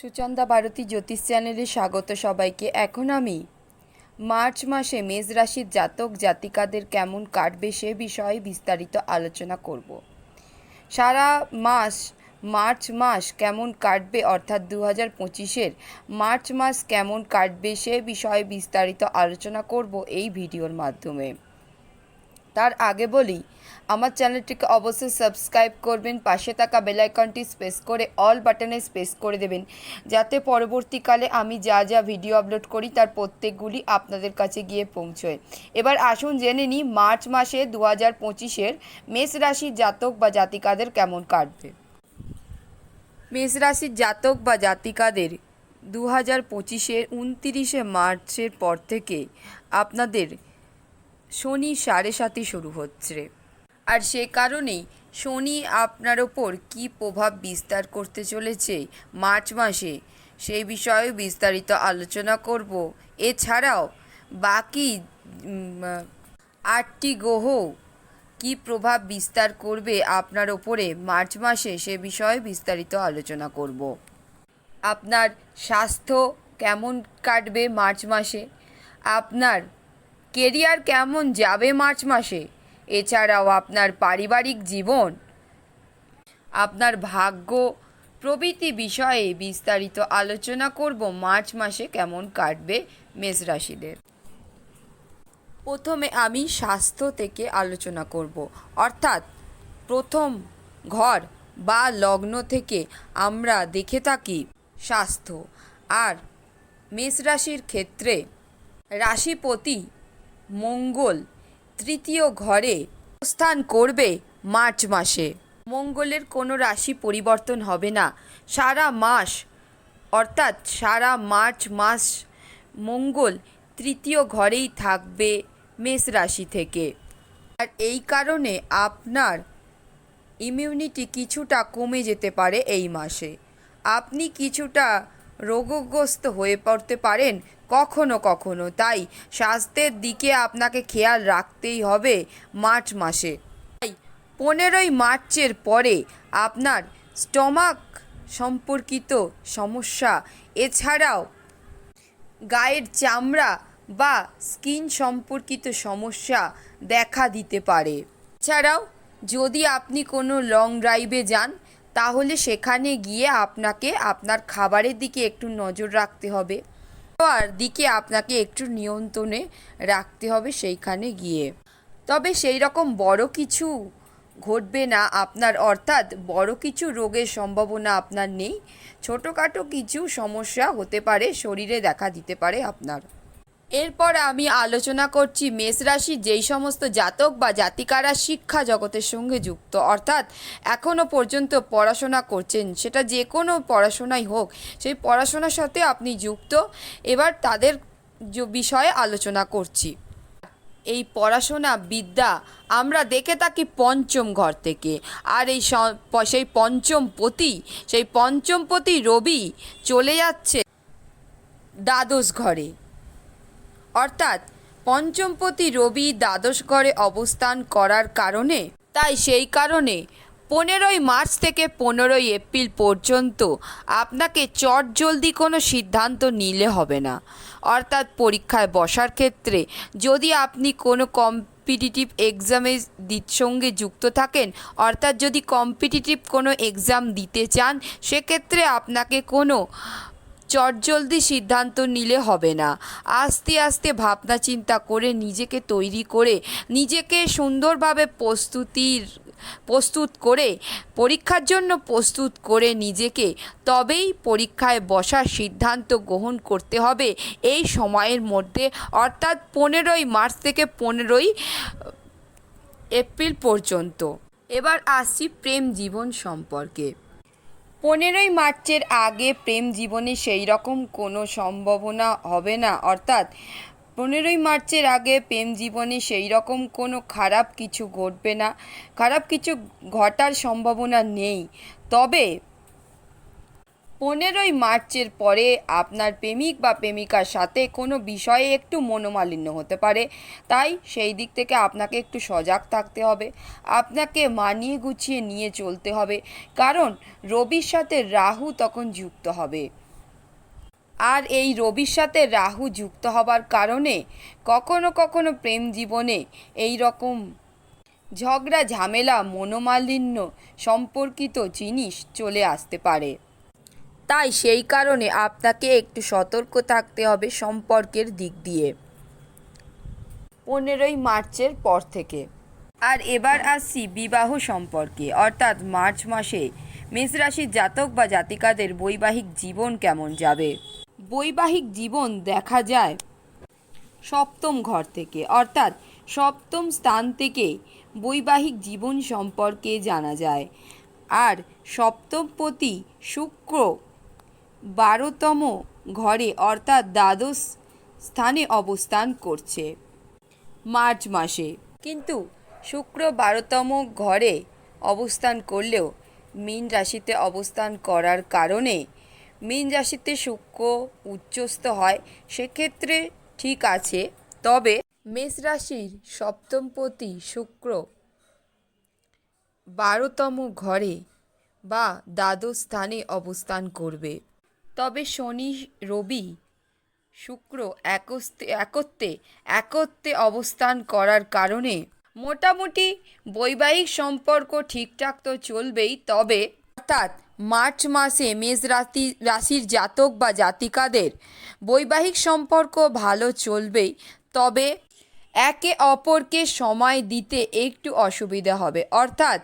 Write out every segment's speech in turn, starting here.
সুচন্দা ভারতী জ্যোতিষ চ্যানেলে স্বাগত সবাইকে। এখন আমি মার্চ মাসে মেষ রাশির জাতক জাতিকাদের কেমন কাটবে সে বিষয়ে বিস্তারিত আলোচনা করব। সারা মাস, মার্চ মাস কেমন কাটবে অর্থাৎ দু হাজার পঁচিশের মার্চ মাস কেমন কাটবে সে বিষয়ে বিস্তারিত আলোচনা করব এই ভিডিওর মাধ্যমে। তার আগে বলি, আমার চ্যানেলটিকে অবশ্যই সাবস্ক্রাইব করবেন, পাশে থাকা বেলাইকনটি স্পেস করে, অল বাটনে স্পেস করে দেবেন। যাতে পরবর্তীকালে আমি যা যা ভিডিও আপলোড করি, তার প্রত্যেকগুলি আপনাদের কাছে গিয়ে পৌঁছয়। এবার আসুন জেনে নিই, মার্চ মাসে দু হাজার পঁচিশের মেষ রাশির জাতক বা জাতিকাদের কেমন কাটবে? মেষ রাশির জাতক বা জাতিকাদের দু হাজার পঁচিশের উনতিরিশে মার্চের পর থেকে আপনাদের শনি সাড়ে সাতই শুরু হচ্ছে। আর সে কারণেই শনি আপনার ওপর কী প্রভাব বিস্তার করতে চলেছে মার্চ মাসে সেই বিষয়ে বিস্তারিত আলোচনা করব। এছাড়াও বাকি আটটি গ্রহ কী প্রভাব বিস্তার করবে আপনার ওপরে মার্চ মাসে, সে বিষয়ে বিস্তারিত আলোচনা করব। আপনার স্বাস্থ্য কেমন কাটবে মার্চ মাসে? আপনার কেরিয়ার কেমন যাবে মার্চ মাসে? এছাড়াও আপনার পারিবারিক জীবন? আপনার ভাগ্য? প্রভৃতি বিষয়ে বিস্তারিত আলোচনা করব মার্চ মাসে কেমন কাটবে মেষ রাশিদের। প্রথমে আমি স্বাস্থ্য থেকে আলোচনা করব। অর্থাৎ প্রথম ঘর বা লগ্ন থেকে আমরা দেখে থাকি স্বাস্থ্য। আর মেষ রাশির ক্ষেত্রে রাশিপতি মঙ্গল তৃতীয় ঘরে অবস্থান করবে মার্চ মাসে। মঙ্গলের কোনো রাশি পরিবর্তন হবে না। সারা মাস, অর্থাৎ সারা মার্চ মাস মঙ্গল তৃতীয় ঘরেই থাকবে মেষ রাশি থেকে। আর এই কারণে আপনার ইমিউনিটি কিছুটা কমে যেতে পারে এই মাসে। আপনি কিছুটা রোগগ্রস্ত হয়ে পড়তে পারেন কখনো কখনো। তাই স্বাস্থ্যের দিকে আপনাকে খেয়াল রাখতেই হবে মার্চ মাসে। তাই পনেরোই মার্চের পরে আপনার স্টমাক সম্পর্কিত সমস্যা, এছাড়াও গায়ের চামড়া বা স্কিন সম্পর্কিত সমস্যা দেখা দিতে পারে। এছাড়াও যদি আপনি কোনো লং ড্রাইভে যান, তাহলে সেখানে গিয়ে আপনাকে আপনার খাবারের দিকে একটু নজর রাখতে হবে। খাওয়ার দিকে আপনাকে একটু নিয়ন্ত্রণে রাখতে হবে সেইখানে গিয়ে। তবে সেই রকম বড় কিছু ঘটবে না আপনার, অর্থাৎ বড় কিছু রোগের সম্ভাবনা আপনার নেই। ছোটোখাটো কিছু সমস্যা হতে পারে, শরীরে দেখা দিতে পারে আপনার। এরপর আমি আলোচনা করছি মেষ রাশি, যেই সমস্ত জাতক বা জাতিকারা শিক্ষা জগতের সঙ্গে যুক্ত। অর্থাৎ এখনও পর্যন্ত পড়াশোনা করছেন। সেটা যে কোনো পড়াশোনাই হোক, সেই পড়াশোনার সাথে আপনি যুক্ত। এবার তাদের বিষয়ে আলোচনা করছি। এই পড়াশোনা বিদ্যা, আমরা দেখে থাকি পঞ্চম ঘর থেকে। আর এই সেই পঞ্চম পতি, সেই পঞ্চম পতি রবি চলে যাচ্ছে দ্বাদশ ঘরে। অর্থাৎ পঞ্চমপতি রবি দ্বাদশ ঘরে অবস্থান করার কারণে, তাই সেই কারণে পনেরোই মার্চ থেকে পনেরোই এপ্রিল পর্যন্ত আপনাকে চট জলদি কোনো সিদ্ধান্ত নিলে হবে না। অর্থাৎ পরীক্ষায় বসার ক্ষেত্রে যদি আপনি কোনো কম্পিটিটিভ এক্সামের সঙ্গে যুক্ত থাকেন, অর্থাৎ যদি কম্পিটিটিভ কোনো এক্সাম দিতে চান, সেক্ষেত্রে আপনাকে কোনো চটজলদি সিদ্ধান্ত নিলে হবে না। আস্তে আস্তে ভাবনা চিন্তা করে নিজেকে তৈরি করে, নিজেকে সুন্দরভাবে প্রস্তুতির, প্রস্তুত করে, পরীক্ষার জন্য প্রস্তুত করে নিজেকে, তবেই পরীক্ষায় বসার সিদ্ধান্ত গ্রহণ করতে হবে। এই সময়ের মধ্যে, অর্থাৎ পনেরোই মার্চ থেকে পনেরোই এপ্রিল পর্যন্ত। এবার আসছি প্রেম জীবন সম্পর্কে। পনেরোই মার্চের আগে প্রেম জীবনে সেই রকম কোনো সম্ভাবনা হবে না। অর্থাৎ পনেরোই মার্চের আগে প্রেম জীবনে সেই রকম কোনো খারাপ কিছু ঘটবে না। খারাপ কিছু ঘটার সম্ভাবনা নেই। তবে পনেরোই মার্চের পরে আপনার প্রেমিক বা প্রেমিকার সাথে কোনো বিষয়ে একটু মনোমালিন্য হতে পারে। তাই সেই দিক থেকে আপনাকে একটু সজাগ থাকতে হবে। আপনাকে মানিয়ে গুছিয়ে নিয়ে চলতে হবে। কারণ রবির সাথে রাহু তখন যুক্ত হবে। আর এই রবির সাথে রাহু যুক্ত হবার কারণে কখনো কখনো প্রেম জীবনে এই রকম ঝগড়া, ঝামেলা, মনোমালিন্য সম্পর্কিত জিনিস চলে আসতে পারে। তাই সেই কারণে আপনাকে একটু সতর্ক থাকতে হবে সম্পর্কের দিক দিয়ে। পনেরোই মার্চের পর থেকে। আর এবার আসছি বিবাহ সম্পর্কে, অর্থাৎ মার্চ মাসে মেষ রাশির জাতক বা জাতিকাদের বৈবাহিক জীবন কেমন যাবে? বৈবাহিক জীবন দেখা যায় সপ্তম ঘর থেকে, অর্থাৎ সপ্তম স্থান থেকে বৈবাহিক জীবন সম্পর্কে জানা যায়। আর সপ্তমপতি শুক্র বারোতম ঘরে অর্থাৎ দ্বাদশ স্থানে অবস্থান করছে মার্চ মাসে। কিন্তু শুক্র বারোতম ঘরে অবস্থান করলেও মীন রাশিতে অবস্থান করার কারণে মীন রাশিতে শুক্র উচ্চস্থ হয়, সেক্ষেত্রে ঠিক আছে। তবে মেষ রাশির সপ্তমপতি শুক্র বারোতম ঘরে বা দ্বাদশ স্থানে অবস্থান করবে। তবে শনি রবি শুক্র একস্তে একত্রে একত্রে অবস্থান করার কারণে মোটামুটি বৈবাহিক সম্পর্ক ঠিকঠাক তো চলবেই, তবে অর্থাৎ মার্চ মাসে মেষ রাশি রাশির জাতক বা জাতিকাদের বৈবাহিক সম্পর্ক ভালো চলবেই, তবে একে অপরকে সময় দিতে একটু অসুবিধা হবে। অর্থাৎ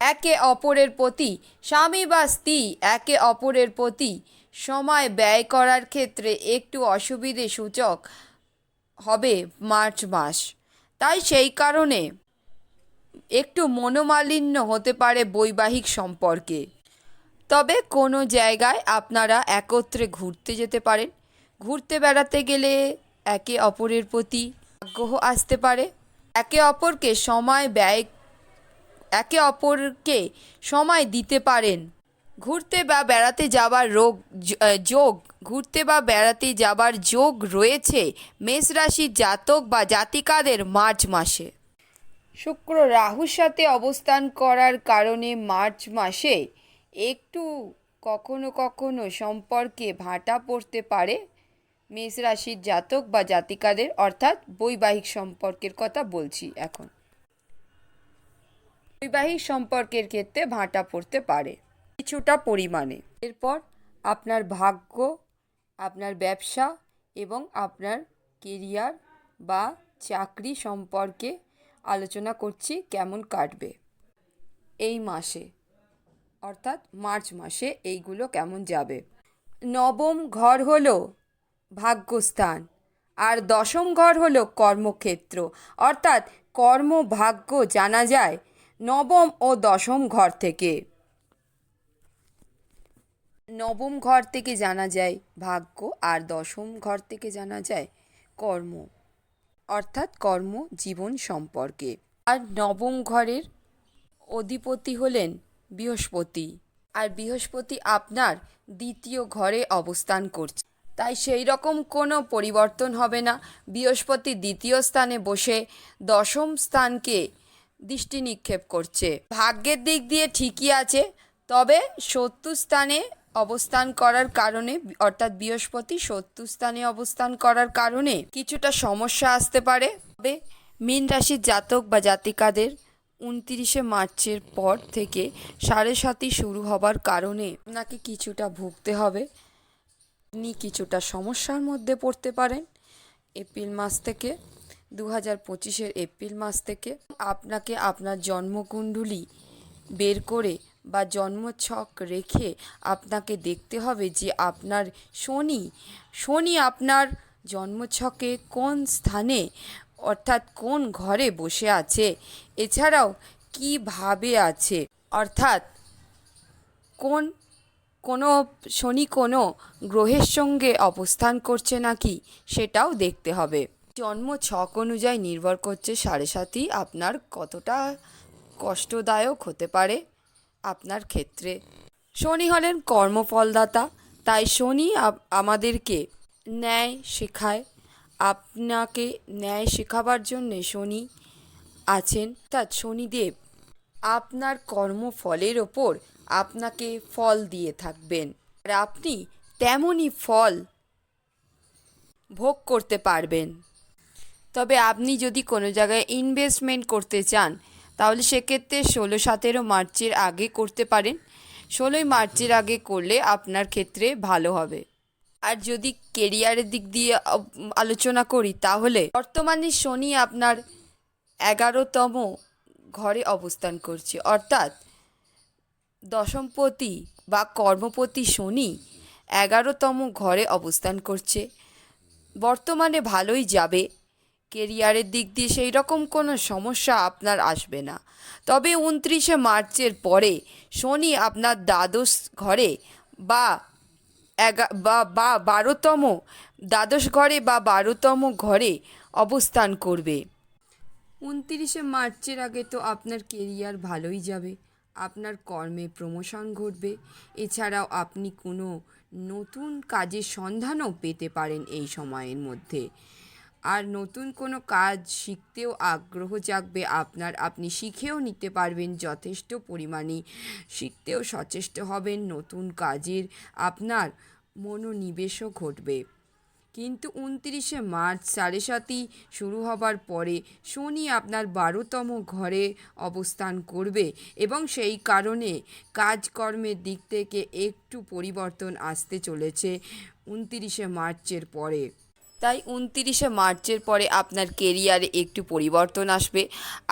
একে অপরের প্রতি স্বামী বা স্ত্রী একে অপরের প্রতি সময় ব্যয় করার ক্ষেত্রে একটু অসুবিধে সূচক হবে মার্চ মাস। তাই সেই কারণে একটু মনোমালিন্য হতে পারে বৈবাহিক সম্পর্কে। তবে কোনো জায়গায় আপনারা একত্রে ঘুরতে যেতে পারেন। ঘুরতে বেড়াতে গেলে একে অপরের প্রতি আগ্রহ আসতে পারে। একে অপরকে সময় ব্যয়, একে অপরকে সময় দিতে পারেন। ঘুরতে বা বেড়াতে যাবার রোগ যোগ, ঘুরতে বা বেড়াতে যাবার যোগ রয়েছে মেষ রাশির জাতক বা জাতিকাদের মার্চ মাসে। শুক্র রাহুর সাথে অবস্থান করার কারণে মার্চ মাসে একটু কখনো কখনো সম্পর্কে ভাঁটা পড়তে পারে মেষ রাশির জাতক বা জাতিকাদের, অর্থাৎ বৈবাহিক সম্পর্কের কথা বলছি এখন। বৈবাহিক সম্পর্কের ক্ষেত্রে ভাঁটা পড়তে পারে। কিছুটা পরিমাণে। এরপর আপনার ভাগ্য, আপনার ব্যবসা এবং আপনার কেরিয়ার বা চাকরি সম্পর্কে আলোচনা করছি কেমন কাটবে। এই মাসে, অর্থাৎ মার্চ মাসে এইগুলো কেমন যাবে। নবম ঘর হলো ভাগ্যস্থান, আর দশম ঘর হলো কর্মক্ষেত্র। অর্থাৎ কর্মভাগ্য জানা যায় নবম ও দশম ঘর থেকে। নবম ঘর থেকে জানা যায় ভাগ্য আর দশম ঘর থেকে জানা যায় কর্ম, অর্থাৎ কর্ম জীবন সম্পর্কে। আর নবম ঘরের অধিপতি হলেন বৃহস্পতি, আর বৃহস্পতি আপনার দ্বিতীয় ঘরে অবস্থান করছে। তাই সেই রকম কোনো পরিবর্তন হবে না। বৃহস্পতি দ্বিতীয় স্থানে বসে দশম স্থানকে দৃষ্টি নিক্ষেপ করছে। ভাগ্যের দিক দিয়ে ঠিকই আছে, তবে শত্রু স্থানে অবস্থান করার কারণে, অর্থাৎ বৃহস্পতি শত্রু স্থানে অবস্থান করার কারণে কিছুটা সমস্যা আসতে পারে। তবে মীন রাশির জাতক বা জাতিকাদের উনতিরিশে মার্চের পর থেকে সাড়ে সাতই শুরু হবার কারণে আপনাকে কিছুটা ভুগতে হবে। আপনি কিছুটা সমস্যার মধ্যে পড়তে পারেন। এপ্রিল মাস থেকে দু হাজার পঁচিশের এপ্রিল মাস থেকে আপনাকে আপনার জন্মকুণ্ডলী বের করে বা জন্মছক রেখে আপনাকে দেখতে হবে যে আপনার শনি শনি আপনার জন্মছকে কোন স্থানে, অর্থাৎ কোন ঘরে বসে আছে। এছাড়াও কীভাবে আছে? অর্থাৎ কোন, কোনো শনি কোনো গ্রহের সঙ্গে অবস্থান করছে নাকি সেটাও দেখতে হবে। জন্ম ছক অনুযায়ী নির্ভর করছে সাড়ে সাতই আপনার কতটা কষ্টদায়ক হতে পারে। আপনার ক্ষেত্রে। শনি হলেন কর্মফলদাতা, তাই শনি আমাদেরকে ন্যায় শেখায়। আপনাকে ন্যায় শেখাবার জন্যে শনি আছেন তা শনিদেব। আপনার কর্মফলের ওপর আপনাকে ফল দিয়ে থাকবেন। আর আপনি তেমনই ফল ভোগ করতে পারবেন। তবে আপনি যদি কোনো জায়গায় ইনভেস্টমেন্ট করতে চান তাহলে সেক্ষেত্রে ষোলো সতেরো মার্চের আগে করতে পারেন। ষোলোই মার্চের আগে করলে আপনার ক্ষেত্রে ভালো হবে। আর যদি কেরিয়ারের দিক দিয়ে আলোচনা করি তাহলে বর্তমানে শনি আপনার এগারোতম ঘরে অবস্থান করছে। অর্থাৎ দশমপতি বা কর্মপতি শনি এগারোতম ঘরে অবস্থান করছে। বর্তমানে ভালোই যাবে। কেরিয়ারের দিক দিয়ে সেই রকম কোনো সমস্যা আপনার আসবে না। তবে উনত্রিশে মার্চের পরে শনি আপনার দ্বাদশ ঘরে বা এগা, বা বা বারোতম দ্বাদশ ঘরে বা বারোতম ঘরে অবস্থান করবে। উনত্রিশে মার্চের আগে তো আপনার কেরিয়ার ভালোই যাবে, আপনার কর্মে প্রমোশন ঘটবে, এছাড়াও আপনি কোনো নতুন কাজের সন্ধানও পেতে পারেন এই সময়ের মধ্যে। আর নতুন কোনো কাজ শিখতেও আগ্রহ জাগবে আপনার। আপনি শিখেও নিতে পারবেন যথেষ্ট পরিমাণে। শিখতেও সচেষ্ট হবেন নতুন কাজের আপনার মনোনিবেশও ঘটবে। কিন্তু উনত্রিশে মার্চ সাড়ে সাতই শুরু হবার পরে শনি আপনার বারোতম ঘরে অবস্থান করবে এবং সেই কারণে কাজকর্মের দিক থেকে একটু পরিবর্তন আসতে চলেছে উনত্রিশে মার্চের পরে। তাই উনত্রিশে মার্চের পরে আপনার কেরিয়ারে একটু পরিবর্তন আসবে।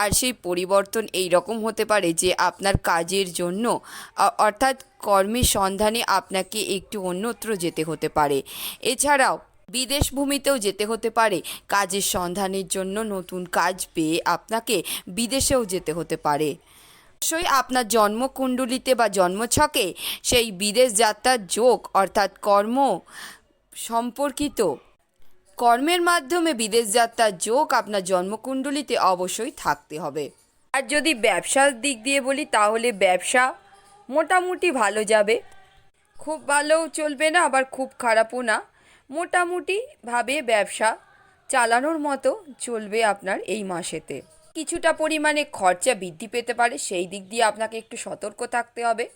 আর সেই পরিবর্তন এই রকম হতে পারে যে আপনার কাজের জন্য অর্থাৎ কর্মের সন্ধানে আপনাকে একটু অন্যত্র যেতে হতে পারে। এছাড়াও বিদেশ ভূমিতেও যেতে হতে পারে। কাজের সন্ধানের জন্য নতুন কাজ পেয়ে আপনাকে বিদেশেও যেতে হতে পারে। অবশ্যই আপনার জন্মকুণ্ডলিতে বা জন্মছকে সেই বিদেশ যাত্রার যোগ, অর্থাৎ কর্ম সম্পর্কিত কর্মের মাধ্যমে বিদেশ যাত্রার যোগ আপনার জন্মকুণ্ডলিতে অবশ্যই থাকতে হবে। আর যদি ব্যবসার দিক দিয়ে বলি, তাহলে ব্যবসা মোটামুটি ভালো যাবে। খুব ভালোও চলবে না, আবার খুব খারাপও না। মোটামুটিভাবে ব্যবসা চালানোর মতো চলবে আপনার এই মাসেতে। কিছুটা পরিমাণে খরচা বৃদ্ধি পেতে পারে, সেই দিক দিয়ে আপনাকে একটু সতর্ক থাকতে হবে।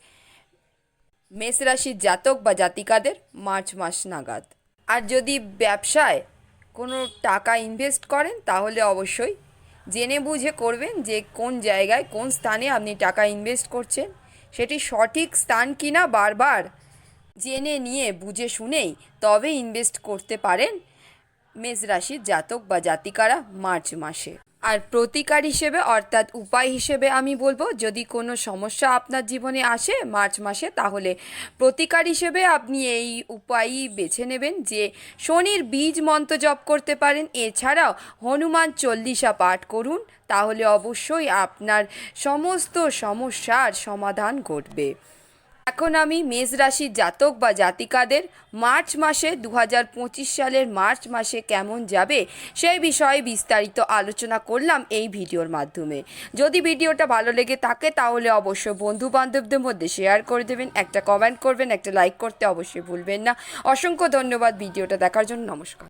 মেষ রাশির জাতক বা জাতিকাদের মার্চ মাস নাগাদ। আর যদি ব্যবসায় কোনো টাকা ইনভেস্ট করেন, তাহলে অবশ্যই জেনে বুঝে করবেন যে কোন জায়গায়, কোন স্থানে আপনি টাকা ইনভেস্ট করছেন। সেটি সঠিক স্থান কিনা বারবার জেনে নিয়ে, বুঝে শুনেই তবে ইনভেস্ট করতে পারেন মেষ রাশির জাতক বা জাতিকারা মার্চ মাসে। আর প্রতিকার হিসেবে, অর্থাৎ উপায় হিসেবে আমি বলব, যদি কোনো সমস্যা আপনার জীবনে আসে মার্চ মাসে, তাহলে প্রতিকার হিসেবে আপনি এই উপায়ই বেছে নেবেন যে, শনির বীজ মন্ত্র জপ করতে পারেন। এছাড়াও হনুমান চল্লিশা পাঠ করুন, তাহলে অবশ্যই আপনার সমস্ত সমস্যার সমাধান ঘটবে। এখন আমি মেষ রাশির জাতক বা জাতিকাদের মার্চ মাসে দু সালের মার্চ মাসে কেমন যাবে সেই বিষয়ে বিস্তারিত আলোচনা করলাম এই ভিডিওর মাধ্যমে। যদি ভিডিওটা ভালো লেগে থাকে তাহলে অবশ্যই বন্ধু বান্ধবদের মধ্যে শেয়ার করে দেবেন, একটা কমেন্ট করবেন, একটা লাইক করতে অবশ্যই ভুলবেন না। অসংখ্য ধন্যবাদ ভিডিওটা দেখার জন্য, নমস্কার।